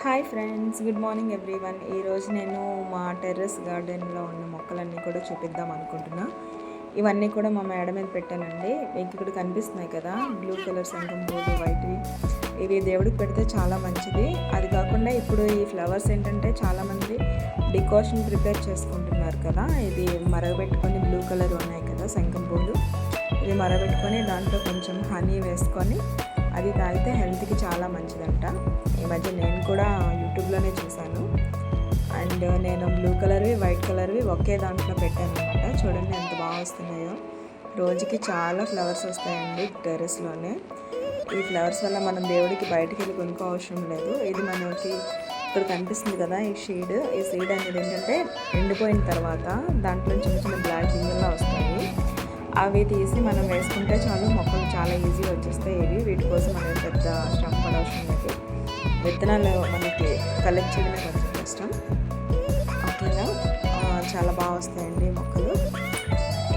Hi friends good morning everyone. ఈరోజు నేను మా టెర్రస్ గార్డెన్లో ఉన్న మొక్కలన్నీ కూడా చూపిద్దాం అనుకుంటున్నా. ఇవన్నీ కూడా మా మేడ మీద పెట్టానండి. మీకు ఇక్కడ కనిపిస్తున్నాయి కదా బ్లూ కలర్ సంగం బోర్డు వైట్ ఇవి దేవుడికి పెడితే చాలా మంచిది. అది కాకుండా ఇప్పుడు ఈ ఫ్లవర్స్ ఏంటంటే చాలామంది డికాషన్ ప్రిపేర్ చేసుకుంటున్నారు కదా. ఇది మరగబెట్టుకొని బ్లూ కలర్ ఉన్నాయి కదా శంఖం పూలు. ఇవి మరగబెట్టుకొని దాంట్లో కొంచెం హనీ వేసుకొని అది తాగితే హెల్త్కి చాలా మంచిదంట. ఈ మధ్య నేను కూడా యూట్యూబ్లోనే చూశాను. అండ్ నేను బ్లూ కలర్వి వైట్ కలర్వి ఒకే దాంట్లో పెట్టాను అనమాట చూడండి ఎంత బాగా వస్తున్నాయో. రోజుకి చాలా ఫ్లవర్స్ వస్తాయండి టెర్రస్లోనే. ఈ ఫ్లవర్స్ వల్ల మనం దేవుడికి బయటికి వెళ్ళి కొనుక్కో అవసరం లేదు. ఇది మనకి ఇక్కడ కనిపిస్తుంది కదా ఈ షీడ్. ఈ సీడ్ అనేది ఏంటంటే ఎండిపోయిన తర్వాత దాంట్లో చిన్న చిన్న బ్లాక్ గింజల్లా వస్తాయి. అవి తీసి మనం వేసుకుంటే చాలు మొక్కలు చాలా ఈజీగా వచ్చేస్తాయి. ఇవి వీటి కోసం మనం పెద్ద శ్రమ పడవసరం లేదు విత్తనాలు మనకి కలెక్ట్ చేయడమే కొంచెం కష్టం. ఓకేనా? చాలా బాగా వస్తాయండి మొక్కలు.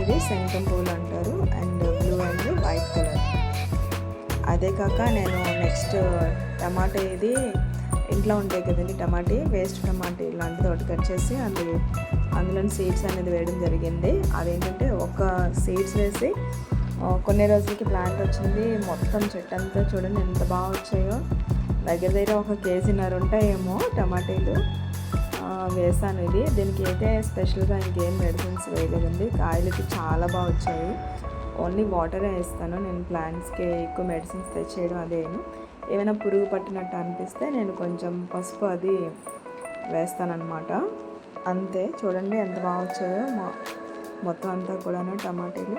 ఇవి శంఖం పూలు అంటారు and blue and white colour. అదే కాక నేను నెక్స్ట్ టమాటా ఇది ఇంట్లో ఉంటాయి కదండి టమాటీ వేస్ట్ టమాటీ ఇలాంటిది ఒకటి కట్ చేసి అది అందులో సీడ్స్ అనేది వేయడం జరిగింది. అదేంటంటే ఒక సీడ్స్ వేసి కొన్ని రోజులకి ప్లాంట్ వచ్చింది. మొత్తం చెట్టు అంతా చూడండి ఎంత బాగా వచ్చాయో. దగ్గర దగ్గర ఒక కేజీన్నర ఉంటాయేమో టమాటీలు. వేసాను ఇది. దీనికి అయితే స్పెషల్గా ఇంకేం మెడిసిన్స్ వేయలేదండి. కాయలకి చాలా బాగా వచ్చాయి. ఓన్లీ వాటరే వేస్తాను. నేను ప్లాంట్స్కి ఎక్కువ మెడిసిన్స్ తెచ్చేయడం అదేను. ఏమైనా పురుగు పట్టినట్టు అనిపిస్తే నేను కొంచెం పసుపు అది వేస్తానన్నమాట. అంతే. చూడండి ఎంత బాగా వచ్చాయో. మొత్తం అంతా కూడాను టమాటీలు.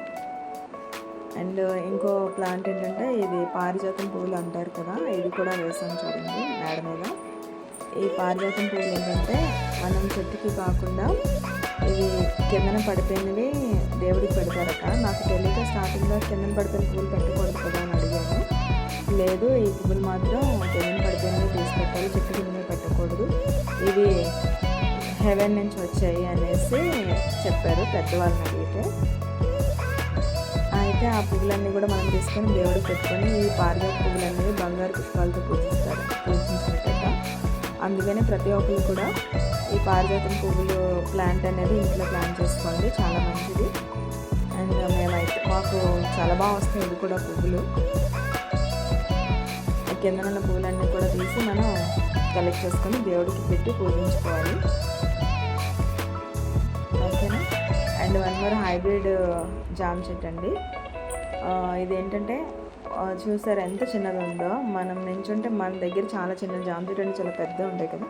అండ్ ఇంకో ప్లాంట్ ఏంటంటే ఇది పారిజాతం పువ్వులు అంటారు కదా ఇది కూడా వేసాను చూడండి మేడ మీద. ఈ పారిజాతం పువ్వులు ఏంటంటే మనం చెట్టుకి కాకుండా ఇవి కిందన పడిపోయినవి దేవుడికి పెడతారట. నాకు తెలియక స్టార్టింగ్లో కిందన పడిపోయిన పువ్వులు పెట్టకూడదు కదా అని అడిగాను. లేదు ఈ పువ్వులు మాత్రం కిందన పడిపోయినవి తీసుకెట్టాలి చెట్టు కింద పెట్టకూడదు. ఇవి హెవెన్ నుంచి వచ్చాయి అనేసి చెప్పారు పెద్దవాళ్ళని అడిగితే. అయితే ఆ పువ్వులన్నీ కూడా మనం తీసుకొని దేవుడికి పెట్టుకొని ఈ పారిజాత పువ్వులన్నీ బంగారు పుష్పాలతో పూజిస్తారు పూజించినట్టట అందుకనే ప్రతి ఒక్కరు కూడా ఈ పారిజాతం పువ్వులు ప్లాంట్ అనేది ఇంట్లో ప్లాన్ చేసుకోండి. చాలా మంచిది. అండ్ మేమైతే మాకు చాలా బాగా వస్తాయి ఇవి కూడా పువ్వులు. కింద ఉన్న పువ్వులన్నీ కూడా తీసి మనం కలెక్ట్ చేసుకొని దేవుడికి పెట్టి పూజించుకోవాలి. ఓకేనా? అండ్ వన్ మోర్ హైబ్రిడ్ జామ్ చెట్టు అండి. ఇదేంటంటే చూసారు ఎంత చిన్నది ఉందో? మనం నించుంటే మన దగ్గర చాలా చిన్న జామ చెట్టు అంటే చాలా పెద్ద ఉంటాయి కదా.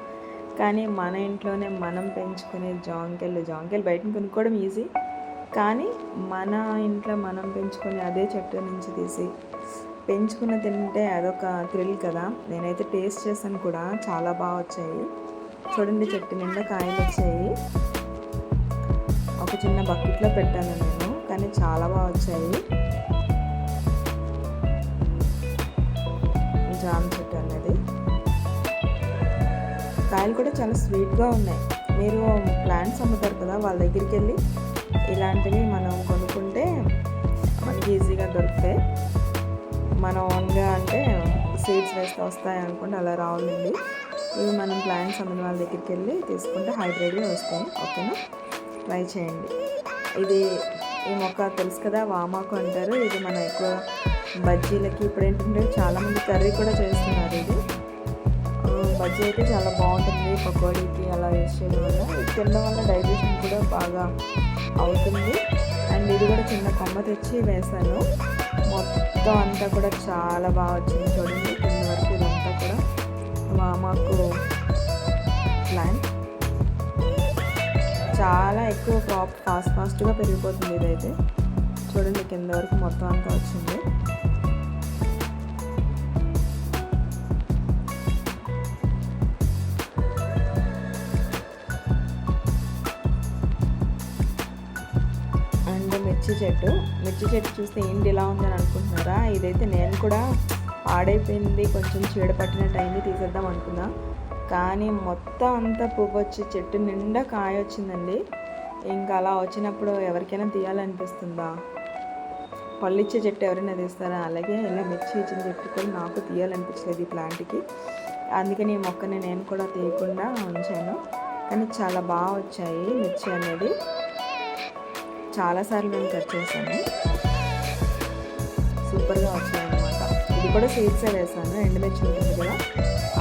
కానీ మన ఇంట్లోనే మనం పెంచుకునే జాంకాయలు జాంకాయలు బయట కొనుక్కోవడం ఈజీ కానీ మన ఇంట్లో మనం పెంచుకునే అదే చెట్టు నుంచి తీసి పెంచుకున్న తింటే అదొక థ్రిల్ కదా. నేనైతే టేస్ట్ చేశాను కూడా. చాలా బాగా వచ్చాయి. చూడండి చెట్టు నిండా కాయలు వచ్చాయి. ఒక చిన్న బకెట్లో పెట్టాను నేను. కానీ చాలా బాగా వచ్చాయి. జామ చెట్టు అనేది కాయలు కూడా చాలా స్వీట్గా ఉన్నాయి. మీరు ప్లాంట్స్ అమ్ముతారు కదా వాళ్ళ దగ్గరికి వెళ్ళి ఇలాంటివి మనం కొనుక్కుంటే మనకి ఈజీగా దొరుకుతాయి. మనం ఓన్గా అంటే సీడ్స్ వేస్తే వస్తాయి అనుకుంటే అలా రావాలండి ఇవి మనం ప్లాంట్స్ అమ్మిన వాళ్ళ దగ్గరికి వెళ్ళి తీసుకుంటే హైబ్రిడ్గా వస్తాయి. ఓకేనా? ట్రై చేయండి. ఇది ఈ మొక్క తెలుసు కదా వామాకు అంటారు. ఇది మన ఎక్కువ బజ్జీలకి ఇప్పుడు ఏంటంటే చాలామంది కర్రీ కూడా చేస్తున్నారు ఇది. బజ్జీ అయితే చాలా బాగుంటుంది పకోడీకి అలా యూస్ చేయడం వల్ల. ఇది తినడం వల్ల డైజెషన్ కూడా బాగా అవుతుంది. అండ్ ఇది కూడా చిన్న కొమ్మ తెచ్చి వేసాను మొత్తం అంతా కూడా చాలా బాగా వచ్చింది చూడండి. కింద వరకు ఇదంతా కూడా వామాకు ప్లాన్ చాలా ఎక్కువ క్రాప్ ఫాస్ట్ ఫాస్ట్గా పెరిగిపోతుంది ఇదైతే. చూడండి కింద వరకు మొత్తం అంతా వచ్చింది. మిర్చి చెట్టు. మిర్చి చెట్టు చూస్తే ఏంటి ఇలా ఉందని అనుకుంటున్నారా? ఇదైతే నేను కూడా పాడైపోయింది. కొంచెం చీడ పట్టినట్టు అయింది. తీసేద్దాం అనుకున్నా. కానీ మొత్తం అంతా పువ్వు వచ్చి చెట్టు నిండా కాయ వచ్చిందండి. ఇంకా అలా వచ్చినప్పుడు ఎవరికైనా తీయాలనిపిస్తుందా? పళ్ళిచ్చే చెట్టు ఎవరైనా తీస్తారా? అలాగే ఇలా మిర్చి ఇచ్చిన చెట్టు కూడా నాకు తీయాలనిపించలేదు ఈ ప్లాంట్కి. అందుకని ఈ మొక్కని నేను కూడా తీయకుండా ఉంచాను. కానీ చాలా బాగా వచ్చాయి మిర్చి అనేది. చాలాసార్లు నేను కట్ చేశాను. సూపర్గా వచ్చాయి అనమాట ఇది కూడా సీడ్సే వేసాను ఎండుమిర్చి ఉంటుంది కదా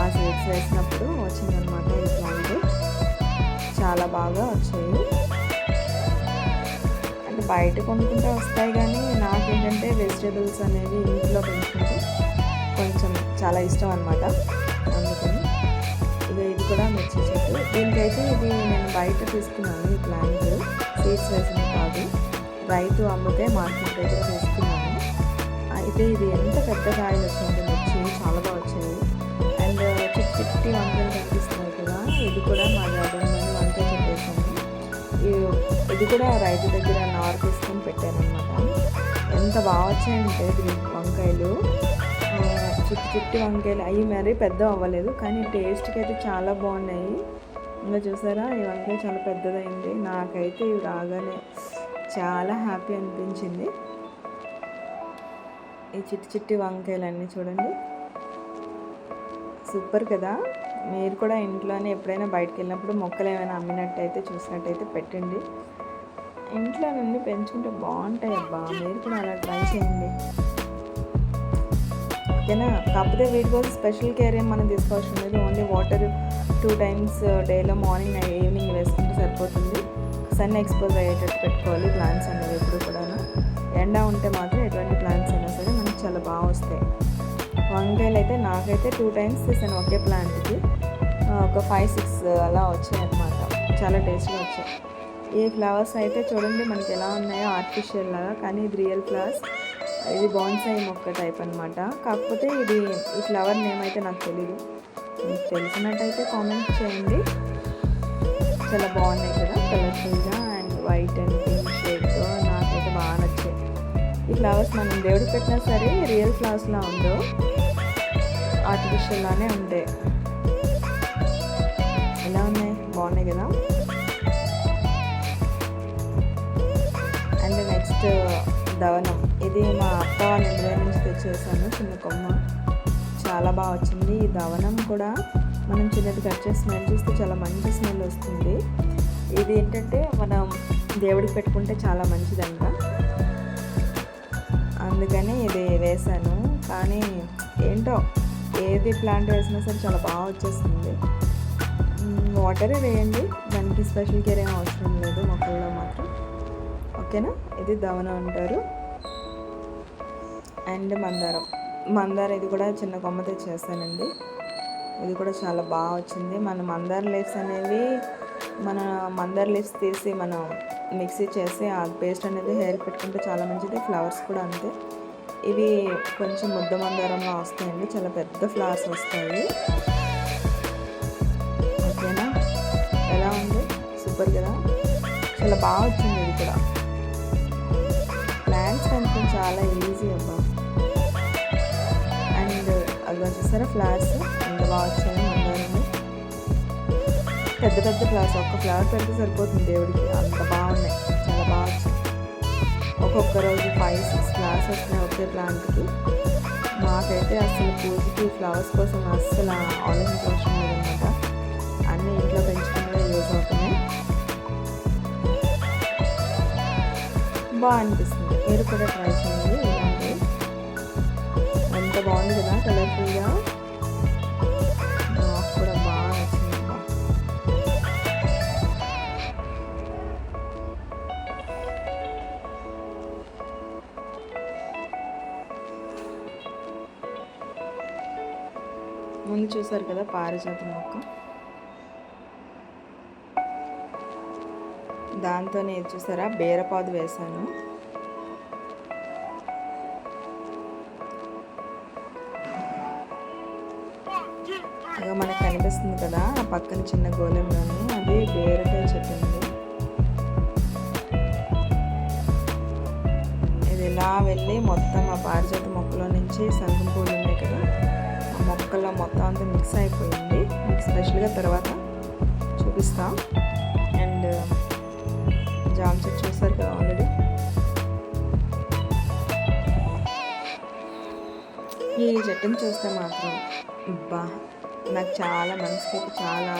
ఆ సీడ్స్ వేసినప్పుడు వచ్చిందనమాట ఈ ప్లాంట్ చాలా బాగా వచ్చాయి. అంటే బయట కొనుక్కుంటే వస్తాయి కానీ నాకేంటంటే వెజిటేబుల్స్ అనేవి ఇంట్లో పెంచుకుంటే కొంచెం చాలా ఇష్టం అనమాట అందుకని ఇది ఇది కూడా మిర్చి చెట్టు. దీనికైతే ఇది నేను బయట తీసుకున్నాను ఈ ప్లాంట్ సీడ్స్ వేసింది కాదు. రైతు అమ్మితే మార్కెట్ దగ్గర తీసుకున్నాను అయితే ఇది ఎంత పెద్ద కాయలు వచ్చింది మిర్చి చాలా బాగా వచ్చాయి. అండ్ చిట్టి చిట్టి వంకలు కనిపిస్తున్నాయి కదా. ఇది కూడా మా గార్డెన్లోని వంకాయ చెట్టు ఇది కూడా రైతు దగ్గర నార్ తీసుకొని పెట్టానమాట ఎంత బాగా వచ్చాయంటే వంకాయలు. ఆ, చిట్టి చిట్టి వంకాయలు అవి మరీ పెద్ద అవ్వలేదు. కానీ టేస్ట్కి అయితే చాలా బాగున్నాయి. ఇంకా చూసారా? ఈ వంకాయ చాలా పెద్దదైంది. నాకైతే ఇవి రాగానే చాలా హ్యాపీ అనిపించింది. ఈ చిట్టి చిట్టి వంకాయలు అన్నీ చూడండి. సూపర్ కదా? మీరు కూడా ఇంట్లోనే ఎప్పుడైనా బయటకు వెళ్ళినప్పుడు మొక్కలు ఏమైనా అమ్మినట్టయితే చూసినట్టయితే పెట్టండి. ఇంట్లో నుండి పెంచుకుంటే బాగుంటాయి అబ్బా. మీరు కూడా అలా ట్రై చేయండి. ఓకేనా? కాకపోతే వీటి కోసం స్పెషల్ కేర్ ఏం మనం తీసుకోవాల్సి ఉండదు only water two times uh, డేలో మార్నింగ్ ఈవినింగ్ వేసుకుంటే సరిపోతుంది. సన్ ఎక్స్పోజ్ అయ్యేటట్టు పెట్టుకోవాలి ప్లాంట్స్ అనేవి ఎప్పుడు కూడా ఎండ ఉంటే మాత్రం ఎటువంటి ప్లాంట్స్ అయినా సరే మనకి చాలా బాగా వస్తాయి. వంకాయలు అయితే నాకైతే టూ టైమ్స్ తీసాను ఒకే ప్లాంట్కి ఒక ఫైవ్ సిక్స్ అలా వచ్చాయి అనమాట చాలా టేస్ట్గా వచ్చాయి. ఈ ఫ్లవర్స్ అయితే చూడండి మనకి ఎలా ఉన్నాయో ఆర్టిఫిషియల్ లాగా కానీ ఇది రియల్ ఫ్లవర్స్ ఇది బాన్సాయి మొక్క టైప్ అనమాట కాకపోతే ఇది ఈ ఫ్లవర్ నేమ్ అయితే నాకు తెలియదు మీకు తెలిసినట్టయితే కామెంట్ చేయండి. చాలా బాగున్నాయి కదా కలర్ఫుల్గా అండ్ వైట్ అండ్ పింక్ షేడ్తో నాకైతే బాగా నచ్చాయి. ఈ ఫ్లవర్స్ మనం దేవుడు పెట్టినా సరే రియల్ ఫ్లవర్స్లా ఉండవు. ఆర్టిఫిషియల్లానే ఉంటాయి. ఎలా ఉన్నాయి? బాగున్నాయి కదా? అండ్ నెక్స్ట్ uh, దవనం. ఇది మా అత్త వాళ్ళ ఇంటి నుంచి తెచ్చేసాను చిన్న కొమ్మ. చాలా బాగా వచ్చింది. ఈ దవనం కూడా మనం చిన్నది కట్ చేసి స్మెల్ చూస్తే చాలా మంచి స్మెల్ వస్తుంది. ఇది ఏంటంటే మనం దేవుడికి పెట్టుకుంటే చాలా మంచిదంట. అందుకని ఇది వేసాను. కానీ ఏంటో ఏది ప్లాంట్ వేసినా సరే చాలా బాగా వచ్చేస్తుంది. వాటరే వేయండి. దానికి స్పెషల్ కేర్ ఏం అవసరం లేదు. మొక్కల్లో మాత్రం. ఓకేనా? ఇది దవనం అంటారు. అండ్ మందారం. మందారం ఇది కూడా చిన్న కొమ్మ చేస్తానండి ఇది కూడా చాలా బాగా వచ్చింది. మన మందార లీవ్స్ అనేవి మన మందార లీవ్స్ తీసి మనం మిక్సీ చేసి ఆ పేస్ట్ అనేది హెయిర్ పెట్టుకుంటే చాలా మంచిది. ఫ్లవర్స్ కూడా అంతే. ఇవి కొంచెం ముద్ద మందారంలో వస్తాయండి. చాలా పెద్ద ఫ్లవర్స్ వస్తాయి. ఓకేనా? ఎలా ఉంది? సూపర్ కదా? చాలా బాగా వచ్చింది ఇది కూడా. ప్లాంట్స్ కొంచెం చాలా ఈజీ అబ్బా. అండ్ అవి వచ్చేసారా ఫ్లవర్స్ ఎంత బాగా వచ్చాయి మందారము పెద్ద పెద్ద ఫ్లవర్స్ ఒక్క ఫ్లవర్ పెడితే సరిపోతుంది దేవుడికి. అంత బాగున్నాయి. చాలా బాగా వచ్చాయి ఒక్కొక్క రోజు ఫైవ్ సిక్స్ ఫ్లవర్స్ వస్తున్నాయి ఒకే ప్లాంట్కి మాకైతే అసలు పూజకి ఫ్లవర్స్ కోసం అస్సలు ఆలోచించవసరం లేదనమాట. అన్నీ ఇంట్లో పెంచుకునే యూజ్ అవుతున్నాయి. బాగా అనిపిస్తుంది. మీరు కూడా ట్రై చేయండి. బాగుంది కదా కలర్ఫుల్గా నాకు కూడా బాగా నచ్చింది ముందు చూసారు కదా పారిజాత మొక్క? దాంతోనే ఇది చూసారా? బేరపాదు వేశాను. ఇక మనకు కనిపిస్తుంది కదా ఆ పక్కన చిన్న గోళంలోని అది బీరకాయ చెట్టు ఉంది ఇది ఇలా వెళ్ళి మొత్తం ఆ పారిజాత మొక్కలో నుంచి సంగం పూలు ఉన్నాయి కదా ఆ మొక్కల్లో మొత్తం అంతా మిక్స్ అయిపోయింది. మీకు స్పెషల్గా తర్వాత చూపిస్తాం. అండ్ జామ్ చెట్టు చూసారు కదా ఆల్రెడీ ఈ చెట్టుని చూస్తే మాత్రం బా నాకు చాలా మనసుకి చాలా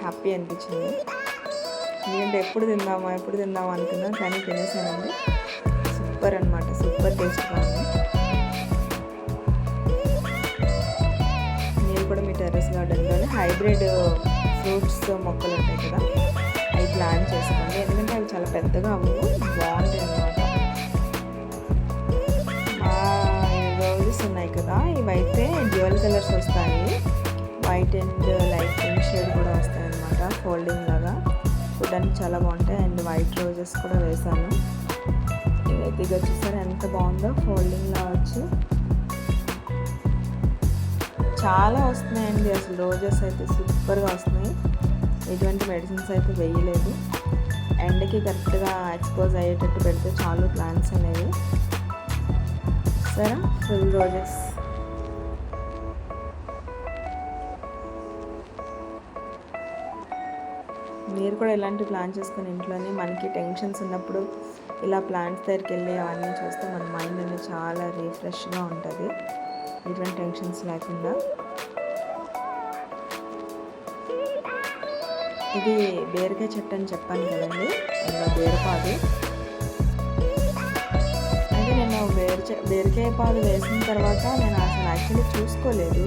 హ్యాపీ అనిపించింది. ఎందుకంటే ఎప్పుడు తిందామా ఎప్పుడు తిందామా అనుకున్నా కానీ తినేసానండి. సూపర్ అనమాట సూపర్ టేస్ట్గా ఉంది నేను కూడా మీ టెర్రస్ గార్డెన్లో హైబ్రిడ్ ఫ్రూట్స్ మొక్కలు ఉంటాయి కదా అవి ప్లాన్ చేసుకోండి ఎందుకంటే అవి చాలా పెద్దగా అవ్వవు బాగుంటాయి అనమాట రోజెస్ ఉన్నాయి కదా ఇవైతే డ్యూయల్ కలర్స్ వస్తాయి. White and light pink shade కూడా వస్తాయి అనమాట ఫోల్డింగ్ లాగా. చూడడానికి చాలా బాగుంటాయి. అండ్ వైట్ రోజెస్ కూడా వేసాను ఇవైతే ఇక చూసారు ఎంత బాగుందో ఫోల్డింగ్లా వచ్చి. చాలా వస్తున్నాయండి. అసలు రోజెస్ అయితే సూపర్గా వస్తున్నాయి. ఎటువంటి మెడిసిన్స్ అయితే వేయలేదు. ఎండకి కరెక్ట్గా ఎక్స్పోజ్ అయ్యేటట్టు పెడితే చాలు ప్లాంట్స్ అనేవి. సరే ఫుల్ రోజెస్. మీరు కూడా ఇలాంటి ప్లాన్ చేసుకుని ఇంట్లోనే మనకి టెన్షన్స్ ఉన్నప్పుడు ఇలా ప్లాంట్స్ దగ్గరికి వెళ్ళి అవన్నీ చూస్తే మన మైండ్ అనేది చాలా రీఫ్రెష్గా ఉంటుంది. ఎటువంటి టెన్షన్స్ లేకుండా. ఇది బీరకాయ చెట్టు అని చెప్పాను కదండి. ఇంకా బీరపాదు. అయితే నేను బేరచ బీరకాయ పాలు వేసిన తర్వాత నేను అసలు యాక్చువల్లీ చూసుకోలేదు.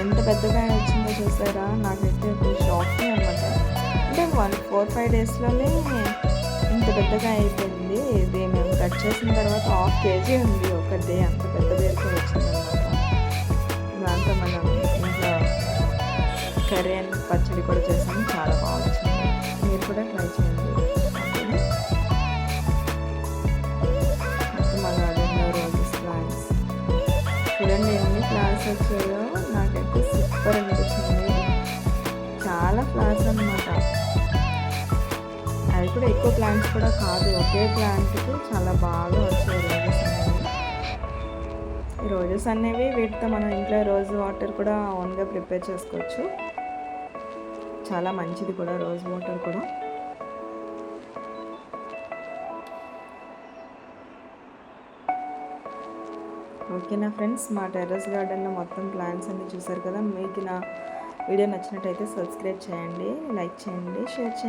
ఎంత పెద్దగా వచ్చిందో చూసారా? నాకైతే షాకింగ్ అనమాట అంటే వన్ ఫోర్ ఫైవ్ డేస్లోనే ఇంత పెద్దగా అయిపోయింది. ఇది మేము కట్ చేసిన తర్వాత హాఫ్ కేజీ ఉంది ఒక డే. అంత పెద్ద బీరకాయ వచ్చిందనమాట దాంతో మనం ఇంట్లో కర్రీ అండ్ పచ్చడి కూడా చేసాము. చాలా బాగుంది మీరు కూడా ట్రై చేయండి. అనమాట అవి కూడా ఎక్కువ ప్లాంట్స్ కూడా కాదు. ఒకే ప్లాంట్కి చాలా బాగా వచ్చాయి రోజెస్ అనేవి. రోజెస్ అనేవి వీటితో మనం ఇంట్లో రోజు వాటర్ కూడా ఓన్గా ప్రిపేర్ చేసుకోవచ్చు. చాలా మంచిది కూడా రోజ్ వాటర్ కూడా. ఓకేనా ఫ్రెండ్స్? మా టెర్రస్ గార్డెన్లో మొత్తం ప్లాంట్స్ అన్నీ చూసారు కదా? మీకు నా వీడియో నచ్చినట్టయితే సబ్స్క్రైబ్ చేయండి లైక్ చేయండి షేర్ చేయండి.